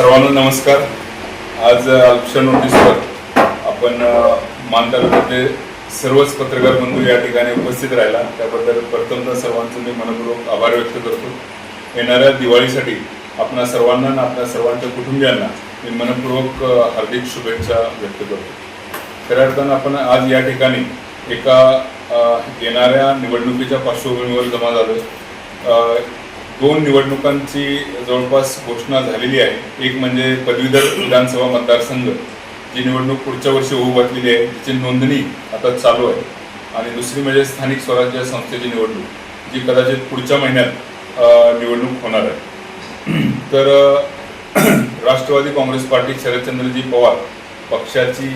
सर्वांना नमस्कार. आज अल्पशा नोटीसवर आपण मान तालुक्यातले सर्वच पत्रकार बंधू या ठिकाणी उपस्थित राहिला. त्याबद्दल प्रथमतः सर्वांचं मी मनपूर्वक आभार व्यक्त करतो. येणाऱ्या दिवाळीसाठी आपणा सर्वांना आणि आपल्या सर्वांच्या कुटुंबियांना मी मनपूर्वक हार्दिक शुभेच्छा व्यक्त करतो. खऱ्या अर्थानं आपण आज या ठिकाणी एका येणाऱ्या निवडणुकीच्या पार्श्वभूमीवर जमा झालो दोन निवडणुकांची जवळपास घोषणा झालेली आहे. एक म्हणजे पदवीधर विधानसभा मतदारसंघ जी निवडणूक पुढच्या वर्षी होऊ घातलेली आहे तिची नोंदणी आता चालू आहे. आणि दुसरी म्हणजे स्थानिक स्वराज्य संस्थेची निवडणूक जी कदाचित पुढच्या महिन्यात निवडणूक होणार आहे. तर राष्ट्रवादी काँग्रेस पार्टी शरदचंद्रजी पवार पक्षाची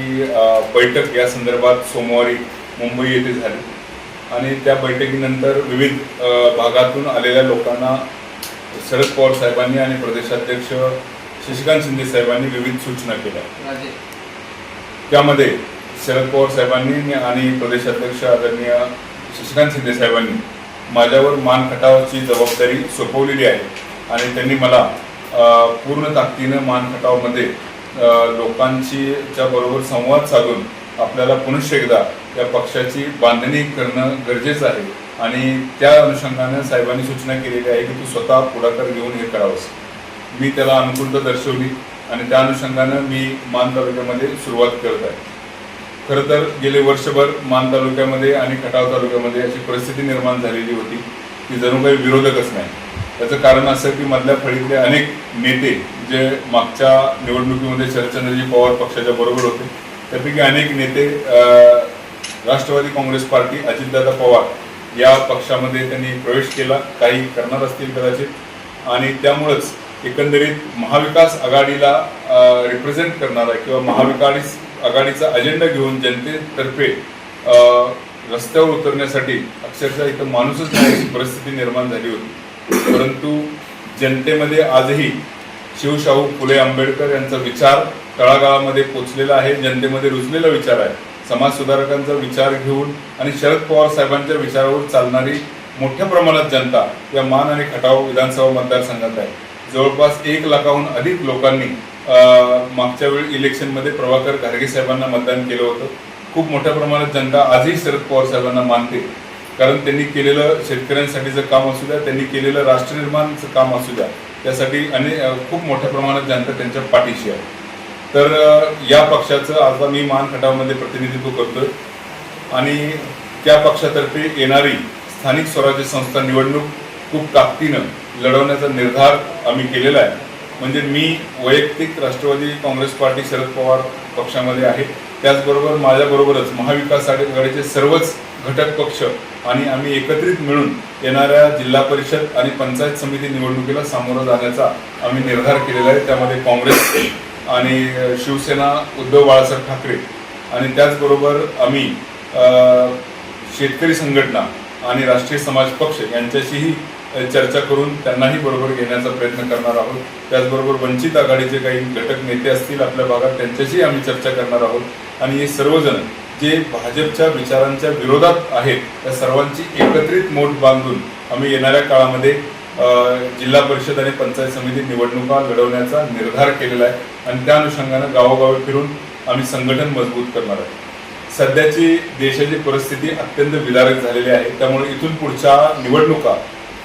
बैठक या संदर्भात सोमवारी मुंबई येथे झाली. आणि त्या बैठकीनंतर विविध भागातून आलेल्या लोकांना शरद पवार साहेबांनी आणि प्रदेशाध्यक्ष शशिकांत शिंदे साहेबांनी विविध सूचना केल्या. त्यामध्ये शरद पवार साहेबांनी आणि प्रदेशाध्यक्ष आदरणीय शशिकांत शिंदे साहेबांनी माझ्यावर मान खटावाची जबाबदारी सोपवलेली आहे आणि त्यांनी मला पूर्ण ताकदीनं मान खटावमध्ये लोकांची च्या बरोबर संवाद साधून आपल्याला पुनश्च एकदा या पक्षाची बांधणी करणं गरजेचं आहे. आणि त्या अनुषंगानं साहेबांनी सूचना केलेली आहे की तू स्वतः पुढाकार घेऊन हे करावंस. मी त्याला अनुकूलता दर्शवली आणि त्या अनुषंगानं मी मान तालुक्यामध्ये सुरुवात करत आहे. खरं तर गेले वर्षभर मान तालुक्यामध्ये आणि खटाव तालुक्यामध्ये अशी परिस्थिती निर्माण झालेली होती की जणू काही विरोधकच नाही. त्याचं कारण असं की मधल्या फळीतले अनेक नेते जे मागच्या निवडणुकीमध्ये शरदचंद्रजी पवार पक्षाच्या बरोबर होते त्यापैकी अनेक नेते राष्ट्रवादी काँग्रेस पार्टी अजितदादा पवार या पक्षामध्ये त्यांनी प्रवेश केला. काही करणार असतील कदाचित. आणि त्यामुळंच एकंदरीत महाविकास आघाडीला रिप्रेझेंट करणारा किंवा महाविकास आघाडीचा अजेंडा घेऊन जनतेतर्फे रस्त्यावर उतरण्यासाठी अक्षरशः इथं माणूसच नाही परिस्थिती निर्माण झाली होती. परंतु जनतेमध्ये आजही शिवशाहू फुले आंबेडकर यांचा विचार तळागाळामध्ये पोचलेला आहे जनतेमध्ये रुजलेला विचार आहे. समाज सुधारकांचा विचार घेऊन आणि शरद पवार साहेबांच्या विचारावर चालणारी मोठ्या प्रमाणात जनता या मान आणि खटाव विधानसभा मतदारसंघात आहे. जवळपास एक लाखाहून अधिक लोकांनी मागच्या वेळी इलेक्शनमध्ये प्रभाकर घारगे साहेबांना मतदान केलं होतं. खूप मोठ्या प्रमाणात जनता आजही शरद पवार साहेबांना मानते. कारण त्यांनी केलेलं शेतकऱ्यांसाठीचं काम असू द्या त्यांनी केलेलं राष्ट्रनिर्माणचं काम असू द्या त्यासाठी अनेक खूप मोठ्या प्रमाणात जनता त्यांच्या पाठीशी आहे. तर या पक्षाचं आज मी मानखंडामध्ये प्रतिनिधित्व करतोय. आणि त्या पक्षातर्फे येणारी स्थानिक स्वराज्य संस्था निवडणूक खूप ताकदीनं लढवण्याचा निर्धार आम्ही केलेला आहे. म्हणजे मी वैयक्तिक राष्ट्रवादी काँग्रेस पार्टी शरद पवार पक्षामध्ये आहे. त्याचबरोबर माझ्याबरोबरच महाविकास आघाडीचे सर्वच घटक पक्ष आणि आम्ही एकत्रित मिळून येणाऱ्या जिल्हा परिषद आणि पंचायत समिती निवडणुकीला सामोरं जाण्याचा आम्ही निर्धार केलेला आहे. त्यामध्ये काँग्रेस आणि शिवसेना उद्धव बाळासाहेब ठाकरे आणि त्याचबरोबर आम्ही शेतकरी संघटना आणि राष्ट्रीय समाज पक्ष यांच्याशीही चर्चा करून त्यांनाही बरोबर घेण्याचा प्रयत्न करणार आहोत. त्याचबरोबर वंचित आघाडीचे काही घटक नेते असतील आपल्या भागात त्यांच्याशी आम्ही चर्चा करणार आहोत. आणि हे सर्वजण जे भाजपच्या विचारांच्या विरोधात आहेत त्या सर्वांची एकत्रित मोठ बांधून आम्ही येणाऱ्या काळामध्ये जिल्हा परिषद आणि पंचायत समिती निवडणुका लढवण्याचा निर्धार केलेला आहे. आणि त्या अनुषंगानं गावोगावी फिरून आम्ही संघटन मजबूत करणार आहे. सध्याची देशाची परिस्थिती अत्यंत विदारक झालेली आहे. त्यामुळे इथून पुढच्या निवडणुका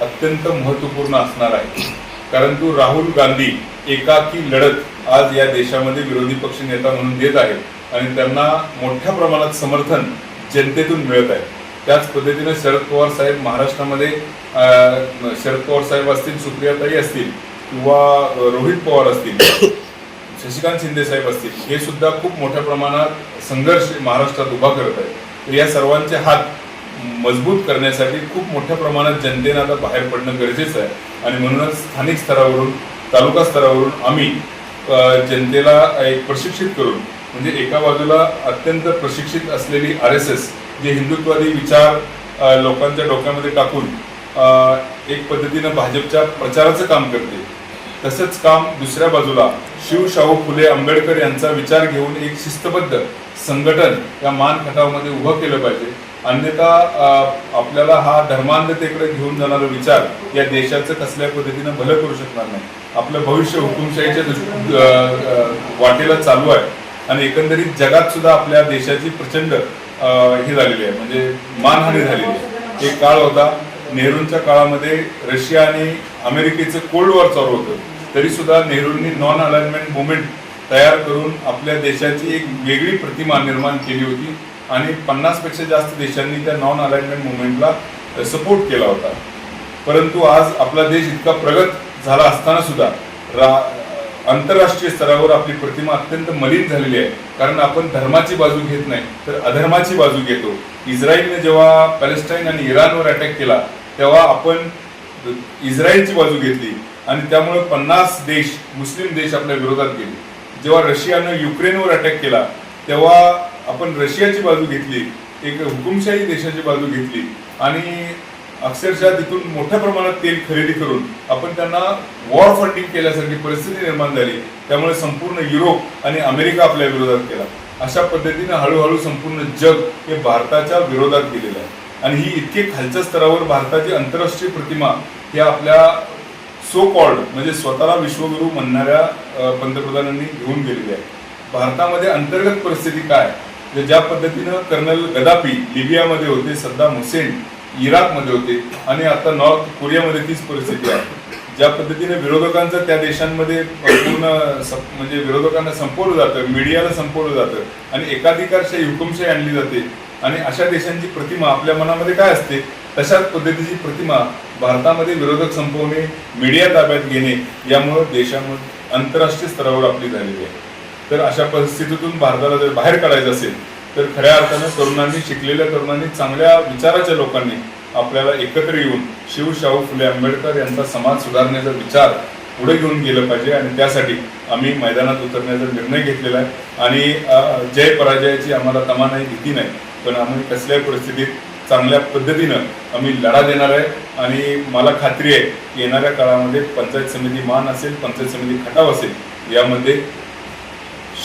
अत्यंत महत्त्वपूर्ण असणार आहे कारण तू राहुल गांधी एकाकी लढत आज या देशामध्ये विरोधी पक्ष नेता म्हणून देत आहेत. आणि त्यांना मोठ्या प्रमाणात समर्थन जनतेतून मिळत आहे. त्याच पद्धतीनं शरद पवार साहेब महाराष्ट्रामध्ये शरद पवार साहेब असतील सुप्रियाताई असतील किंवा रोहित पवार असतील शशिकांत शिंदे साहेब असतील हे सुद्धा खूप मोठ्या प्रमाणात संघर्ष महाराष्ट्रात उभा करत आहेत. तर या सर्वांचे हात मजबूत करण्यासाठी खूप मोठ्या प्रमाणात जनतेनं आता बाहेर पडणं गरजेचं आहे. आणि म्हणूनच स्थानिक स्तरावरून तालुका स्तरावरून आम्ही जनतेला एक प्रशिक्षित करून म्हणजे एका बाजूला अत्यंत प्रशिक्षित असलेली आर एस एस जे हिंदुत्वादी विचार लोकांच्या डोक्यामध्ये टाकून एक पद्धतीनं भाजपच्या प्रचाराचं काम करते. तसंच काम दुसऱ्या बाजूला शिवशाहू फुले आंबेडकर यांचा विचार घेऊन एक शिस्तबद्ध संघटन या मानखटावमध्ये उभं केलं पाहिजे. अन्यथा आपल्याला हा धर्मांधतेकडे घेऊन जाणारा विचार या देशाचं कसल्या पद्धतीनं भलं करू शकणार नाही. आपलं भविष्य हुकुमशाहीच्या वाटेला चालू आहे. आणि एकंदरीत जगात सुद्धा आपल्या देशाची प्रचंड हे झालेली आहे. म्हणजे मानहानी झालेली आहे. एक काळ होता नेहरूंच्या काळामध्ये रशिया आणि अमेरिकेचं कोल्ड वॉर चालू होतं. तरी सुद्धा नेहरूंनी नॉन अलाइनमेंट मुवमेंट तयार करून आपल्या देशाची एक वेगळी प्रतिमा निर्माण केली होती आणि पन्नासपेक्षा जास्त देशांनी त्या नॉन अलाइनमेंट मुवमेंटला सपोर्ट केला होता. परंतु आज आपला देश इतका प्रगत झाला असताना सुद्धा रा आंतरराष्ट्रीय स्तरावर आपली प्रतिमा अत्यंत मलिन झालेली आहे. कारण आपण धर्माची बाजू घेत नाही तर अधर्माची बाजू घेतो. इस्रायलने जेव्हा पॅलेस्टाईन आणि इराणवर अटॅक केला तेव्हा आपण इस्रायलची बाजू घेतली आणि त्यामुळे पन्नास देश मुस्लिम देश आपल्या विरोधात गेले. जेव्हा रशियानं युक्रेनवर अटॅक केला तेव्हा आपण रशियाची बाजू घेतली एक हुकुमशाही देशाची बाजू घेतली आणि अक्षरशः तिथून मोठ्या प्रमाणात तेल खरेदी करून आपण त्यांना वॉर फंडिंग केल्यासारखी परिस्थिती निर्माण झाली. त्यामुळे संपूर्ण युरोप आणि अमेरिका आपल्या विरोधात केला. अशा पद्धतीने हळूहळू संपूर्ण जग हे भारताच्या विरोधात गेलेलं आहे. आणि ही इतकी खालच्या स्तरावर भारताची आंतरराष्ट्रीय प्रतिमा ही आपल्या सो कॉल्ड म्हणजे स्वतःला विश्वगुरू म्हणणाऱ्या पंतप्रधानांनी घेऊन गेलेली आहे. भारतामध्ये अंतर्गत परिस्थिती काय? ज्या पद्धतीनं कर्नल गदापी लिबियामध्ये होते सद्दाम हुसेन इराकमध्ये होते आणि आता नॉर्थ कोरियामध्ये तीच परिस्थिती आहे. ज्या पद्धतीने विरोधकांचं त्या देशांमध्ये पूर्ण म्हणजे विरोधकांना संपवलं जातं मीडियाला संपवलं जातं आणि एकाधिकारशाही हुकुमशाही आणली जाते आणि अशा देशांची प्रतिमा आपल्या मनामध्ये काय असते? तशाच पद्धतीची प्रतिमा भारतामध्ये विरोधक संपवणे मीडिया ताब्यात घेणे यामुळं देशामध्ये आंतरराष्ट्रीय स्तरावर आपली झालेली आहे. तर अशा परिस्थितीतून भारताला जर बाहेर काढायचं असेल तर खऱ्या अर्थानं तरुणांनी शिकलेल्या तरुणांनी चांगल्या विचाराच्या लोकांनी आपल्याला एकत्र येऊन शिव शाहू फुले आंबेडकर यांचा समाज सुधारण्याचा विचार पुढे घेऊन गेलं पाहिजे आणि त्यासाठी आम्ही मैदानात उतरण्याचा निर्णय घेतलेला आहे. आणि जय पराजयाची आम्हाला तमा नाही भीती नाही. पण आम्ही कसल्याही परिस्थितीत चांगल्या पद्धतीनं आम्ही लढा देणार आहे. आणि मला खात्री आहे की येणाऱ्या काळामध्ये पंचायत समिती मान असेल पंचायत समिती खटाव असेल यामध्ये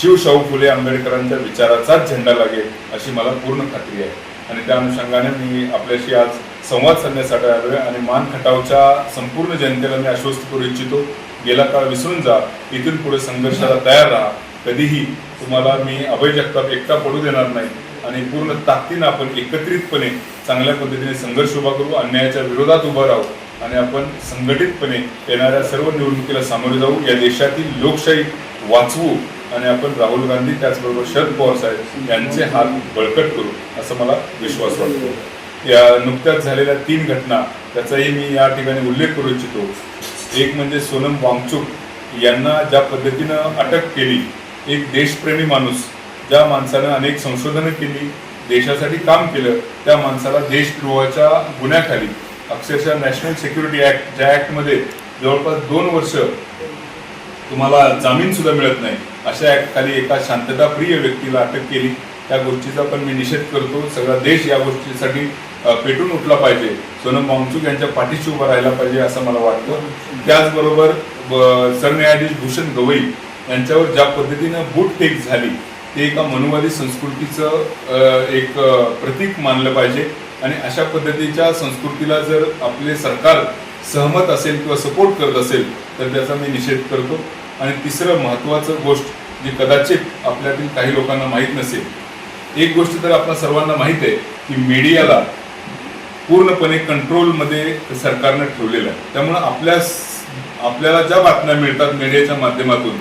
शिवशाहू फुले आंबेडकरांच्या विचाराचाच झेंडा लागेल अशी मला पूर्ण खात्री आहे. आणि त्या अनुषंगाने मी आपल्याशी आज संवाद साधण्यासाठी आलो आहे आणि मान खटावच्या संपूर्ण जनतेला मी आश्वस्त करू इच्छितो. गेला काळ विसरून जा इथून पुढे संघर्षाला तयार राहा. कधीही तुम्हाला मी अभय जगताप एकटा पडू देणार नाही आणि पूर्ण ताकदीनं आपण एकत्रितपणे चांगल्या पद्धतीने संघर्ष उभा करू अन्यायाच्या विरोधात उभा राहू आणि आपण संघटितपणे येणाऱ्या सर्व निवडणुकीला सामोरे जाऊ. या देशातील लोकशाही वाचवू. आणि आपण राहुल गांधी त्याचबरोबर शरद पवार साहेब यांचे हात बळकट करू असं मला विश्वास वाटतो. या नुकत्याच झालेल्या तीन घटना त्याचाही मी या ठिकाणी उल्लेख करू इच्छितो. एक म्हणजे सोनम वांगचूक यांना ज्या पद्धतीनं अटक केली एक देशप्रेमी माणूस ज्या माणसानं अनेक संशोधनं केली देशासाठी काम केलं त्या माणसाला देशद्रोहाच्या गुन्ह्याखाली अक्षरशः नॅशनल सिक्युरिटी ऍक्ट ज्या ऍक्टमध्ये जवळपास दोन वर्ष तुम्हाला जामीन सुद्धा मिळत नाही. अशा खाली एका शांतताप्रिय व्यक्तीला अटक केली. त्या गोष्टीचा पण मी निषेध करतो. सगळा देश या गोष्टीसाठी पेटून उठला पाहिजे. सोनम वांगचूक यांच्या पाठीशी उभा राहायला पाहिजे असं मला वाटतं. त्याचबरोबर सरन्यायाधीश भूषण गवई यांच्यावर ज्या पद्धतीनं बूटफेक झाली ते एका मनुवादी संस्कृतीचं एक प्रतीक मानलं पाहिजे. आणि अशा पद्धतीच्या संस्कृतीला जर आपले सरकार सहमत असेल किंवा सपोर्ट करत असेल तर त्याचा मी निषेध करतो. आणि तिसरं महत्त्वाचं गोष्ट जी कदाचित आपल्यातील काही लोकांना माहीत नसेल. एक गोष्ट तर आपल्या सर्वांना माहीत आहे की मीडियाला पूर्णपणे कंट्रोलमध्ये सरकारनं ठेवलेलं आहे. त्यामुळं आपल्या आपल्याला ज्या बातम्या मिळतात मीडियाच्या माध्यमातून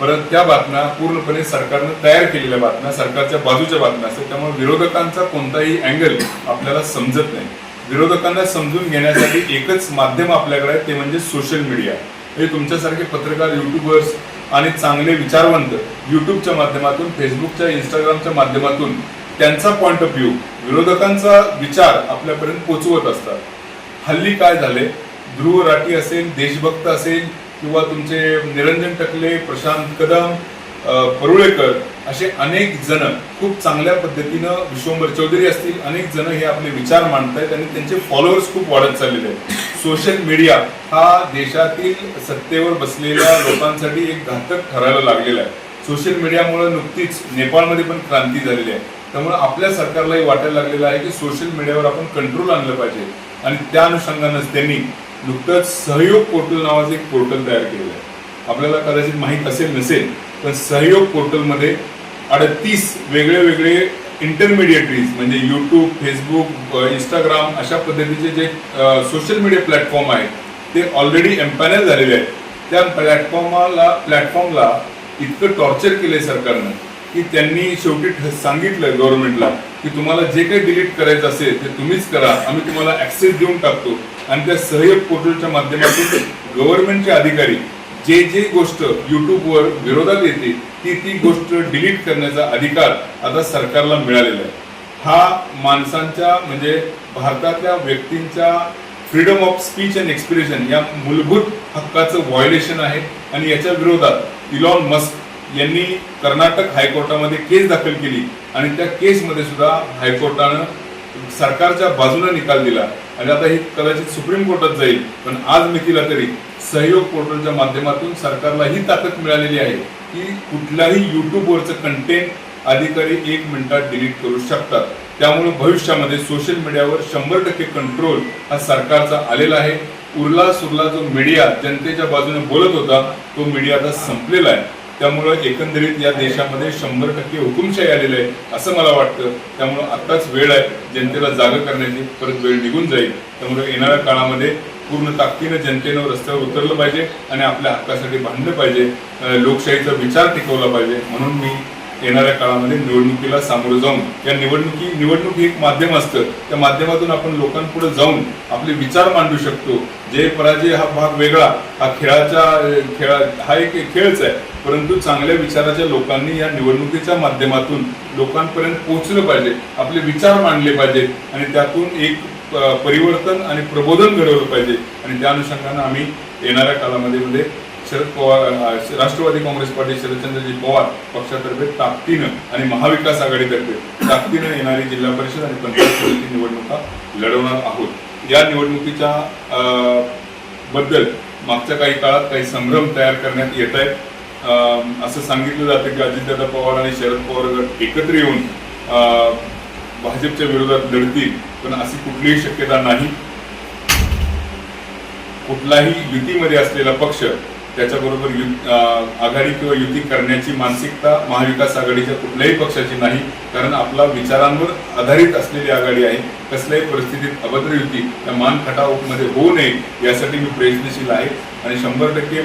परत त्या बातम्या पूर्णपणे सरकारनं तयार केलेल्या बातम्या सरकारच्या बाजूच्या बातम्या असतात. त्यामुळे विरोधकांचा कोणताही अँगल आपल्याला समजत नाही. विरोधकांना समजून घेण्यासाठी एकच माध्यम आपल्याकडे आहे ते म्हणजे सोशल मीडिया. हे तुमच्यासारखे पत्रकार युट्यूबर्स आणि चांगले विचारवंत युट्यूबच्या माध्यमातून फेसबुकच्या इंस्टाग्रामच्या माध्यमातून त्यांचा पॉइंट ऑफ व्ह्यू विरोधकांचा विचार आपल्यापर्यंत पोचवत असतात. हल्ली काय झाले? ध्रुव राठी असेल देशभक्त असेल किंवा तुमचे निरंजन टकले प्रशांत कदम परुळेकर असे अनेक जण खूप चांगल्या पद्धतीनं विश्वंभर चौधरी असतील. अनेक जण हे आपले विचार मांडतायत आणि त्यांचे फॉलोअर्स खूप वाढत चाललेले आहेत. सोशल मीडिया हा देशातील सत्तेवर बसलेल्या लोकांसाठी एक घातक ठरायला लागलेला आहे. सोशल मीडियामुळे नुकतीच नेपाळमध्ये पण क्रांती झालेली आहे. त्यामुळे आपल्या सरकारलाही वाटायला लागलेलं आहे की सोशल मीडियावर आपण कंट्रोल आणलं पाहिजे. आणि त्या अनुषंगानंच त्यांनी नुकतंच सहयोग पोर्टल नावाचं एक पोर्टल तयार केलेलं आहे. आपल्याला कदाचित माहीत असेल नसेल तर सहयोग पोर्टलमध्ये अडतीस वेगळे वेगळे इंटरमिडिएटरीज म्हणजे यूट्यूब फेसबुक इंस्टाग्राम अशा पद्धतीचे जे सोशल मीडिया प्लॅटफॉर्म आहेत ते ऑलरेडी एम्पॅनल झालेले आहेत. त्या प्लॅटफॉर्माला प्लॅटफॉर्मला इतकं टॉर्चर केलंय सरकारनं की त्यांनी शेवटी सांगितलं गव्हर्नमेंटला की तुम्हाला जे काही डिलीट करायचं असेल ते तुम्हीच करा. आम्ही तुम्हाला ऍक्सेस देऊन टाकतो. आणि त्या सहयोग पोर्टलच्या माध्यमातून गव्हर्नमेंटचे अधिकारी जे जे गोष्ट युट्यूबवर विरोधात येते ती ती गोष्ट डिलीट करण्याचा अधिकार आता सरकारला मिळालेला आहे. हा माणसांच्या म्हणजे भारतातल्या व्यक्तींच्या freedom of speech and expression या मूलभूत हक्काचं व्हायोलेशन आहे आणि याच्या विरोधात इलॉन मस्क यांनी कर्नाटक हायकोर्टामध्ये केस दाखल केली आणि त्या केसमध्ये सुद्धा हायकोर्टानं सरकारच्या बाजूने निकाल दिला. आणि आता हे कदाचित सुप्रीम कोर्टात जाईल पण आज मितीला तरी सहयोग पोर्टलच्या माध्यमातून सरकारला ही ताकद मिळालेली आहे की कुठल्याही युट्यूबवरचं कंटेंट अधिकारी एक मिनिटात डिलीट करू शकतात. त्यामुळे भविष्यामध्ये सोशल मीडियावर शंभर टक्के कंट्रोल हा सरकारचा आलेला आहे. उरला सुरला जो मीडिया जनतेच्या बाजूने बोलत होता तो मीडिया आता संपलेला आहे. त्यामुळं एकंदरीत या देशामध्ये शंभर टक्के हुकुमशाही आलेली आहे असं मला वाटतं. त्यामुळं आत्ताच वेळ आहे जनतेला जागं करण्याची. परत वेळ निघून जाईल. त्यामुळे येणाऱ्या काळामध्ये पूर्ण ताकदीनं जनतेनं रस्त्यावर उतरलं पाहिजे आणि आपल्या हक्कासाठी भांडलं पाहिजे. लोकशाहीचा विचार टिकवला पाहिजे. म्हणून मी येणाऱ्या काळामध्ये निवडणुकीला सामोरं जाऊन या निवडणुकी निवडणूक हे एक माध्यम असतं. त्या माध्यमातून आपण लोकांपुढे जाऊन आपले विचार मांडू शकतो. जे पराजय हा भाग वेगळा हा खेळाचा खेळा हा एक खेळच आहे. परंतु चांगल्या विचाराच्या लोकांनी या निवडणुकीच्या माध्यमातून लोकांपर्यंत पोहोचलं पाहिजे आपले विचार मांडले पाहिजे आणि त्यातून एक परिवर्तन आणि प्रबोधन घडवलं पाहिजे. आणि त्या अनुषंगानं आम्ही येणाऱ्या काळामध्ये मध्ये शरद पवार राष्ट्रवादी काँग्रेस पार्टी शरदचंद्रजी पवार पक्षातर्फे ताकदीनं आणि महाविकास आघाडीतर्फे ताकदीनं येणारी जिल्हा परिषद आणि पंचायत समिती निवडणुका लढवणार आहोत. या निवडणुकीच्या बद्दल मागच्या काही काळात काही संभ्रम तयार करण्यात येत आहेत. असं सांगितलं जातं की अजितदादा पवार आणि शरद पवार गट एकत्र येऊन भाजपच्या विरोधात लढतील पण अशी कुठलीही शक्यता नाही. कुठलाही युतीमध्ये असलेला पक्ष त्याच्याबरोबर यु- आघाडी किंवा युती करण्याची मानसिकता महाविकास आघाडीच्या कुठल्याही पक्षाची नाही कारण आपला विचारांवर आधारित असलेली आघाडी आहे. कसल्याही परिस्थितीत अभद्र युती त्या मान खटावमध्ये होऊ नये यासाठी मी प्रयत्नशील आहे. आणि शंभर टक्के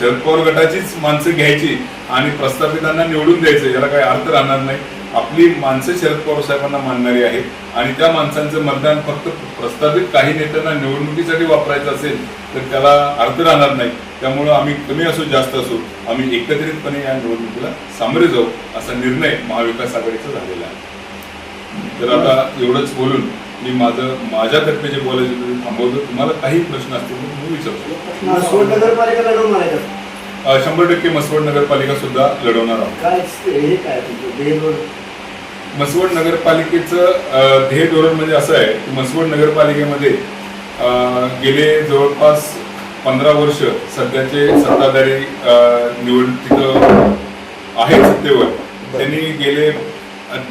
शरद पवार गटाचीच माणसं घ्यायची आणि प्रस्थापितांना निवडून द्यायचं याला काही अर्थ राहणार नाही. आपली माणसं शरद पवार साहेबांना मानणारी आहेत. आणि त्या माणसांचं मतदान फक्त प्रस्तावित काही नेत्यांना निवडणुकीसाठी वापरायचं असेल तर त्याला अर्थ राहणार नाही. त्यामुळं आम्ही कमी असो जास्त असो आम्ही एकत्रितपणे या निवडणुकीला सामोरे जाऊ असा निर्णय महाविकास आघाडीचा झालेला आहे. तर आता एवढंच बोलून मी माझं माझ्यातर्फे जे बोलायचं ते थांबवतो. तुम्हाला काही प्रश्न असतील तर तुम्ही विचारू मसवड नगरपालिका लढवणार आहे का? शकता. अं, शंभर टक्के मसवड नगरपालिका सुद्धा लढवणार आहोत. मसवड नगरपालिकेचं ध्येय धोरण म्हणजे असं आहे की मसवड नगरपालिकेमध्ये गेले जवळपास पंधरा वर्ष सध्याचे सत्ताधारी अ, निवड तिथं आहेत सत्तेवर. त्यांनी गेले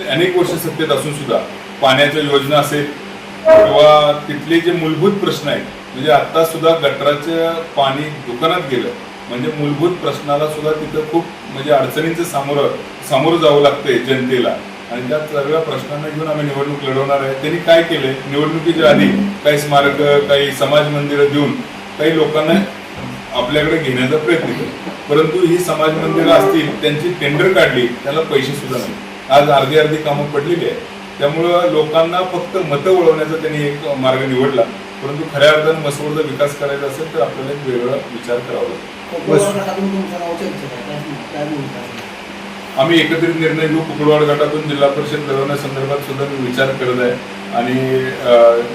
अनेक वर्ष सत्तेत असून सुद्धा पाण्याच्या योजना असेल किंवा तिथले जे मूलभूत प्रश्न आहेत म्हणजे आता सुद्धा गटराचं पाणी दुकानात गेलं म्हणजे मूलभूत प्रश्नाला सुद्धा तिथं खूप म्हणजे अडचणींचं सामोरं सामोरं जावं लागतंय जनतेला. आणि त्या सगळ्या प्रश्नांना घेऊन आम्ही निवडणूक लढवणार आहे. त्यांनी काय केलंय? निवडणुकीच्या आधी काही स्मारक काही समाज मंदिरं देऊन काही लोकांना आपल्याकडे घेण्याचा प्रयत्न केला. परंतु ही समाज मंदिरं असतील त्यांची टेंडर काढली त्याला पैसे सुद्धा नाही. आज अर्धी अर्धी कामं पडलेली आहे त्यामुळं लोकांना फक्त मतं वळवण्याचा त्यांनी एक मार्ग निवडला. परंतु खऱ्या अर्थानं जर विकास करायचा असेल तर आपल्याला एक वेगळा विचार करावा लागतो. आम्ही एकत्रित निर्णय घेऊ कुकडवाड गटातून जिल्हा परिषद लढवण्यासंदर्भात सुद्धा मी विचार करत आहे आणि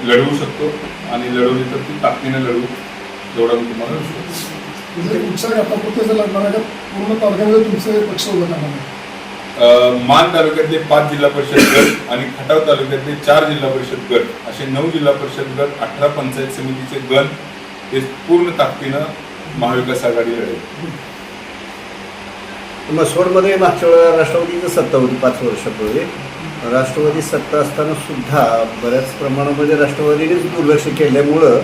लढवू शकतो आणि लढवली तर ती ताकदीने लढवू. एवढा मी तुम्हाला विश्वास. म्हणजे जर लागणार आहे का पूर्ण तालुक्यामध्ये तुमचे पक्ष उभं करणार आहे. अं, मान तालुक्यातले पाच जिल्हा परिषद गट आणि खटाव तालुक्यातले चार जिल्हा परिषद गट असे नऊ जिल्हा परिषद गट अठरा पंचायत समितीचे गण हे पूर्ण ताकदीनं महाविकास आघाडी लढेल. मसवडमध्ये मागच्या वेळेला राष्ट्रवादीची सत्ता होती पाच वर्षापूर्वी. राष्ट्रवादी सत्ता असताना सुद्धा बऱ्याच प्रमाणामध्ये राष्ट्रवादीनेच दुर्लक्ष केल्यामुळं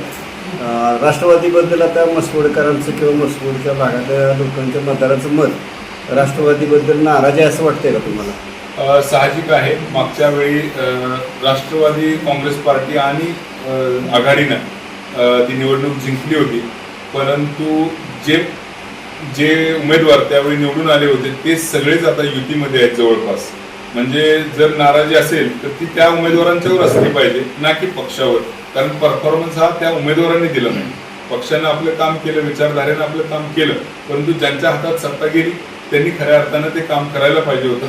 राष्ट्रवादीबद्दल आता मसवडकरांचं किंवा मसवडच्या भागातल्या लोकांच्या मतदाराचं मत राष्ट्रवादीबद्दल नाराज आहे असं वाटतंय का तुम्हाला? साहजिक आहे. मागच्या वेळी राष्ट्रवादी काँग्रेस पार्टी आणि आघाडीनं ती निवडणूक जिंकली होती. परंतु जे जे उमेदवार त्यावेळी निवडून आले होते ते सगळेच आता युतीमध्ये आहेत जवळपास. म्हणजे जर नाराजी असेल तर ती त्या उमेदवारांच्यावर असली पाहिजे ना की पक्षावर. कारण परफॉर्मन्स हा त्या उमेदवारांनी दिला नाही. पक्षानं आपलं काम केलं विचारधारेनं आपलं काम केलं परंतु ज्यांच्या हातात सत्ता गेली त्यांनी खऱ्या अर्थानं ते काम करायला पाहिजे होतं.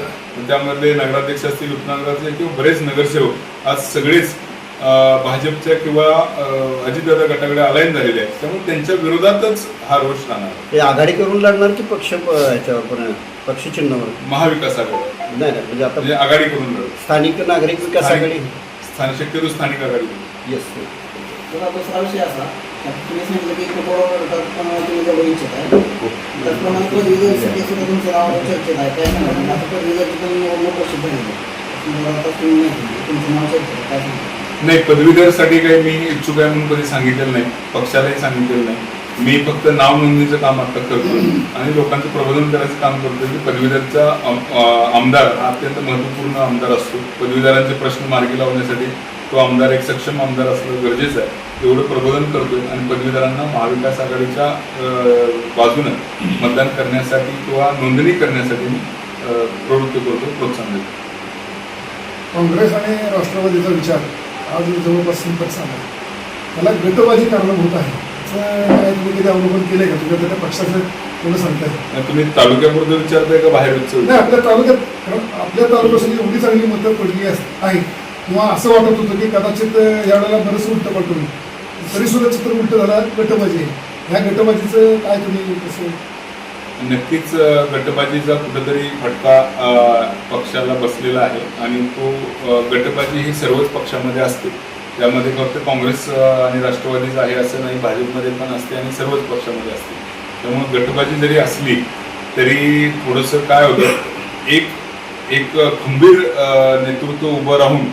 त्यामध्ये नगराध्यक्ष असतील उपनगराध्यक्ष किंवा बरेच नगरसेवक आज सगळेच भाजपच्या किंवा अजितदादा गटाकडे अलाईन झालेले आहेत. त्यामुळे त्यांच्या विरोधातच हा रोष राहणार. ते आघाडी करून लढणार की पक्ष अं, ह्याच्यावर पण पक्ष चिन्हावर? महाविकास आघाडी. नाही नाही म्हणजे आता म्हणजे आघाडी करून लढू स्थानिक नागरिक विकास आघाडी. स्थानिक शक्यतो स्थानिक आघाडी करू. येस तर दुसरा विषय असा आता तुम्ही सांगितलं की तुम्ही जवळ इच्छित आहे. त्याचप्रमाणे पदवीधरसाठी सुद्धा तुमचं नाव चर्चेत आहे काय सांगा आता पदवीधरची पण निवडणूक कशी झाली. तुम्हाला आता तुम्ही नाही तुमचं नाव चर्चेत आहे काय सांगा नाही पदवीधरसाठी काही मी इच्छुक आहे म्हणून कधी सांगितलेलं नाही. पक्षालाही सांगितलेलं नाही. मी फक्त नाव नोंदणीचं काम आता करतो आणि लोकांचं प्रबोधन करायचं काम करतो की पदवीधरचा आमदार हा अत्यंत महत्त्वपूर्ण आमदार असतो. पदवीधरांचे प्रश्न मार्गी लावण्यासाठी तो आमदार एक सक्षम आमदार असणं गरजेचं आहे. एवढं प्रबोधन करतोय आणि पदवीधरांना महाविकास आघाडीच्या बाजूनं मतदान करण्यासाठी किंवा नोंदणी करण्यासाठी मी प्रवृत्त करतो प्रोत्साहन देतो काँग्रेस आणि राष्ट्रवादीचा विचार. आज जवळपास संकट झाला त्याला गटबाजी कारणीभूत आहे. काय तुम्ही कधी अवलोकन केलंय का? तुम्ही त्या पक्षाचं एवढं सांगताय. तुम्ही तालुक्यापुरतं विचारताय का बाहेरचं? नाही आपल्या तालुक्यात कारण आपल्या तालुक्यासाठी एवढी चांगली मतं पडली आहेत. किंवा असं वाटत होतं की कदाचित यावेळेला बरंच उलटं पडतो तरी सुद्धा चित्र उलटं झालं गटबाजी आहे. ह्या गटबाजीचं काय तुम्ही कसं नक्कीच गटबाजीचा कुठंतरी फटका पक्षाला बसलेला आहे आणि तो गटबाजी ही सर्वच पक्षामध्ये असते. त्यामध्ये फक्त काँग्रेस आणि राष्ट्रवादीच आहे असं नाही भाजपमध्ये पण असते आणि सर्वच पक्षामध्ये असते. त्यामुळे गटबाजी जरी असली तरी थोडंसं काय होतं एक एक खंबीर नेतृत्व उभं राहून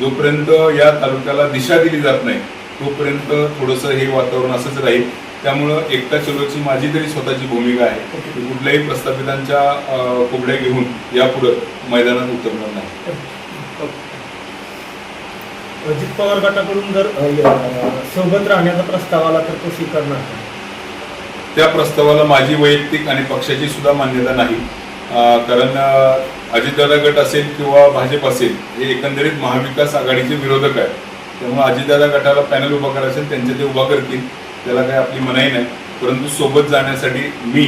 जोपर्यंत या तालुक्याला दिशा दिली जात नाही तोपर्यंत थोडंसं हे वातावरण असंच राहील. त्यामुळं एकटा चलोची माझी तरी स्वतःची भूमिका आहे. की कुठल्याही प्रस्थापितांच्या कोबड्या घेऊन यापुढं मैदानात उतरणार नाही. अजित पवार गटाकडून जर सोबत राहण्याचा प्रस्ताव आला तर तो स्वीकारणार? त्या प्रस्तावाला माझी वैयक्तिक आणि पक्षाची सुद्धा मान्यता नाही. कारण अजितदादा गट असेल किंवा भाजप असेल हे एकंदरीत महाविकास आघाडीचे विरोधक आहेत. त्यामुळे अजितदादा गटाला पॅनल उभा करायचं असेल त्यांचे ते उभा करतील. त्याला काही आपली मनाई नाही. परंतु सोबत जाण्यासाठी मी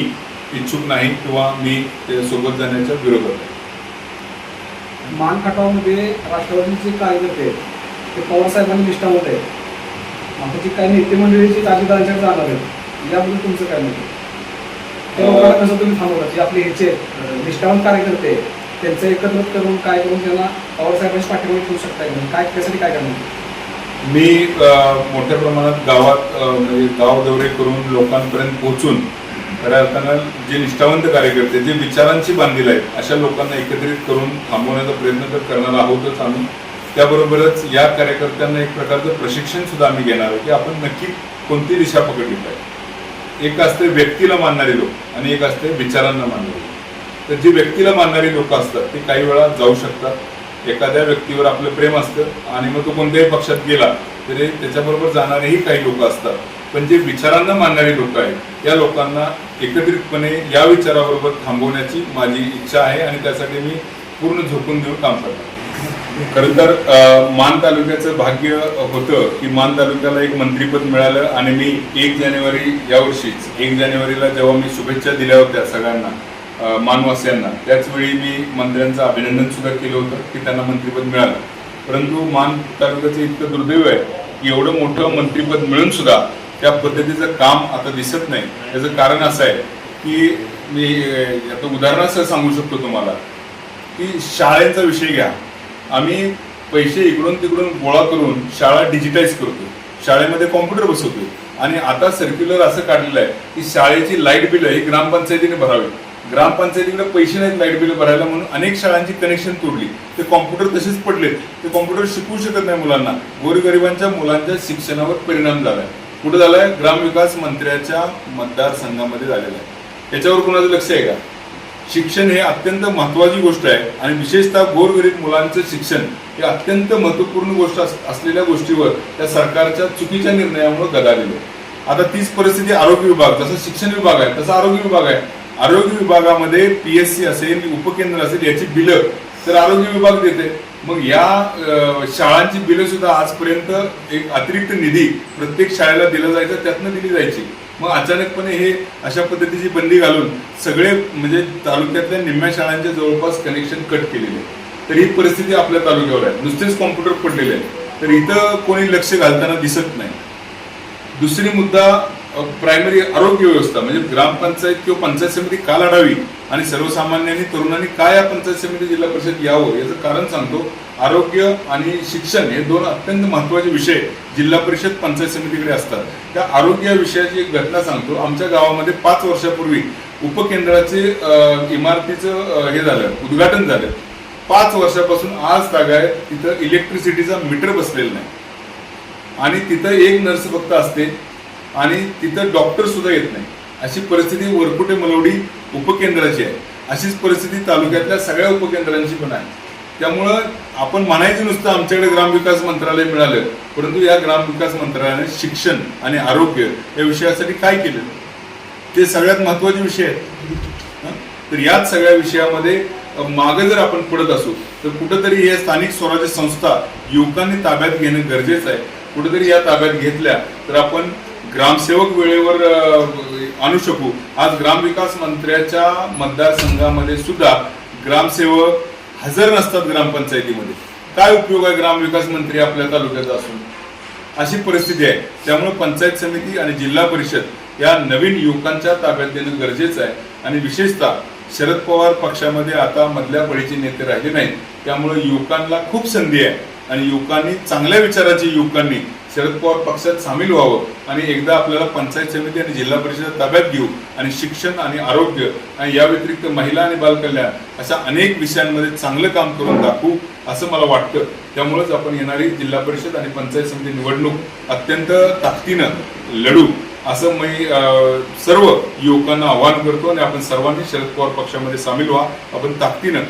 इच्छुक नाही किंवा मी ते सोबत जाण्याच्या विरोधात आहे. मान खटावमध्ये राष्ट्रवादीचे कार्यकर्ते ते पवारसाहेबांनी निष्ठावत आहेत. आता जी काही नेते मंडळीची ताजेदारांच्याकडे जाणार आहेत याबद्दल तुमचं काय? त्या लोकांना कसं तुम्ही जे आपले ह्याचे निष्ठावंत कार्यकर्ते त्यांचं एकत्रित करून काय करून त्यांना पवारसाहेबांच्या पाठीमागे ठेवू शकता? काय त्यासाठी काय करणार? मी मोठ्या प्रमाणात गावात म्हणजे गाव दौरे करून लोकांपर्यंत पोहोचून खऱ्या अर्थानं जे निष्ठावंत कार्यकर्ते जे विचारांची बांधील आहेत अशा लोकांना एकत्रित करून थांबवण्याचा प्रयत्न तर करणार आहोतच आम्ही. त्याबरोबरच या कार्यकर्त्यांना एक प्रकारचं प्रशिक्षण सुद्धा आम्ही घेणार आहोत की आपण नक्की कोणती दिशा पकडली पाहिजे एक असते व्यक्तीला मानणारे लोक आणि एक असते विचारांना मानणारे लोक. तर जी व्यक्तीला मानणारी लोक असतात ते काही वेळा जाऊ शकतात. एखाद्या व्यक्तीवर आपलं प्रेम असतं आणि मग तो कोणत्याही पक्षात गेला तरी त्याच्याबरोबर जाणारेही काही लोक असतात. पण जे विचारांना मानणारी लोक आहेत या लोकांना एकत्रितपणे या विचाराबरोबर थांबवण्याची माझी इच्छा आहे आणि त्यासाठी मी पूर्ण झोकून देऊन काम करतो खरं तर मान तालुक्याचं भाग्य होतं की मान तालुक्याला एक मंत्रीपद मिळालं आणि मी एक जानेवारी यावर्षीच एक जानेवारीला जेव्हा मी शुभेच्छा दिल्या होत्या सगळ्यांना अ, मानवासियांना त्याचवेळी मी मंत्र्यांचं अभिनंदन सुद्धा केलं होतं की त्यांना मंत्रीपद मिळालं. परंतु मान तालुक्याचं इतकं दुर्दैव आहे की एवढं मोठं मंत्रीपद मिळून सुद्धा त्या पद्धतीचं काम आता दिसत नाही. याचं कारण असं आहे की मी आता उदाहरणासह सांगू शकतो तुम्हाला की शाळेचा विषय घ्या. आम्ही पैसे इकडून तिकडून गोळा करून शाळा डिजिटाईज करतो शाळेमध्ये कॉम्प्युटर बसवतो आणि आता सर्क्युलर असं काढलेलं आहे की शाळेची लाइट बिल ही ग्रामपंचायतीने भरावी ग्रामपंचायतीकडे पैसे नाहीत लाइट बिल भरायला म्हणून अनेक शाळांची कनेक्शन तोडली ते कॉम्प्युटर तसेच पडले. ते कॉम्प्युटर शिकवू शकत नाही मुलांना. गोरगरिबांच्या मुलांच्या शिक्षणावर परिणाम झालाय. कुठं झालाय? ग्रामविकास मंत्र्याच्या मतदारसंघामध्ये झालेला आहे. याच्यावर कुणाचं लक्ष आहे का? शिक्षण हे अत्यंत महत्वाची गोष्ट आहे आणि विशेषतः गोरगरीब मुलांचं शिक्षण हे अत्यंत महत्त्वपूर्ण गोष्ट असलेल्या गोष्टीवर त्या सरकारच्या चुकीच्या निर्णयामुळे गदालेलं आता तीच परिस्थिती आरोग्य विभाग जसं शिक्षण विभाग आहे तसा आरोग्य विभाग आहे. आरोग्य विभागामध्ये पीएससी असेल उपकेंद्र असेल याची बिलं तर आरोग्य विभाग देते. मग या शाळांची बिलं सुद्धा आजपर्यंत एक अतिरिक्त निधी प्रत्येक शाळेला दिला जायचा त्यातनं दिली जायची. मग अचानकपणे हे अशा पद्धतीची बंदी घालून सगळे म्हणजे तालुक्यातल्या निम्म्या शाळांच्या जवळपास कनेक्शन कट केलेले आहे तर ही परिस्थिती आपल्या तालुक्यावर आहे. नुसतेच कॉम्प्युटर पडलेले आहे तर इथं कोणी लक्ष घालताना दिसत नाही. दुसरी मुद्दा प्रायमरी आरोग्य व्यवस्था म्हणजे ग्रामपंचायत किंवा पंचायत समिती का लढावी आणि सर्वसामान्यांनी तरुणांनी काय या पंचायत समिती जिल्हा परिषद यावं याचं कारण सांगतो. आरोग्य आणि शिक्षण हे दोन अत्यंत महत्त्वाचे विषय जिल्हा परिषद पंचायत समितीकडे असतात. त्या आरोग्य या विषयाची एक घटना सांगतो. आमच्या गावामध्ये पाच वर्षापूर्वी उपकेंद्राचे इमारतीचं हे झालं उद्घाटन झालं. पाच वर्षापासून आज तागाय तिथं इलेक्ट्रिसिटीचा मीटर बसलेला नाही. आणि तिथं एक नर्स फक्त असते. आणि तिथं डॉक्टर सुद्धा येत नाही. अशी परिस्थिती वरकुटे मलवडी उपकेंद्राची आहे. अशीच परिस्थिती तालुक्यातल्या सगळ्या उपकेंद्रांची पण आहे. त्यामुळं आपण म्हणायचं नुसतं आमच्याकडे ग्रामविकास मंत्रालय मिळालं परंतु या ग्रामविकास मंत्रालयाने शिक्षण आणि आरोग्य या विषयासाठी काय केलं? ते सगळ्यात महत्त्वाचे विषय आहेत. तर याच सगळ्या विषयामध्ये मागे जर आपण पडत असू तर कुठंतरी हे स्थानिक स्वराज्य संस्था युवकांनी ताब्यात घेणं गरजेचं आहे. कुठेतरी या ताब्यात घेतल्या तर आपण ग्रामसेवक वेळेवर आणू शकू. आज ग्रामविकास मंत्र्याच्या मतदारसंघामध्ये सुद्धा ग्रामसेवक हजर नसतात ग्रामपंचायतीमध्ये. काय उपयोग आहे ग्रामविकास मंत्री आपल्या तालुक्याचा असून? अशी परिस्थिती आहे. त्यामुळे पंचायत समिती आणि जिल्हा परिषद या नवीन युवकांच्या ताब्यात देणं गरजेचं आहे. आणि विशेषतः शरद पवार पक्षामध्ये आता मधल्या पडीचे नेते राहिले नाहीत. त्यामुळे युवकांना खूप संधी आहे. आणि युवकांनी चांगल्या विचाराची युवकांनी शरद पवार पक्षात सामील व्हावं आणि एकदा आपल्याला पंचायत समिती आणि जिल्हा परिषद ताब्यात घेऊ आणि शिक्षण आणि आरोग्य आणि या व्यतिरिक्त महिला आणि बालकल्याण अशा अनेक विषयांमध्ये चांगलं काम करून दाखवू असं मला वाटतं. त्यामुळेच आपण येणारी जिल्हा परिषद आणि पंचायत समिती निवडणूक अत्यंत ताकदीनं लढू असं मी अं, सर्व युवकांना आवाहन करतो आणि आपण सर्वांनी शरद पवार पक्षामध्ये सामील व्हा. आपण ताकदीनं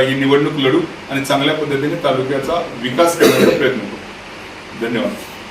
ही निवडणूक लढू आणि चांगल्या पद्धतीने तालुक्याचा विकास करण्याचा प्रयत्न करू. धन्यवाद.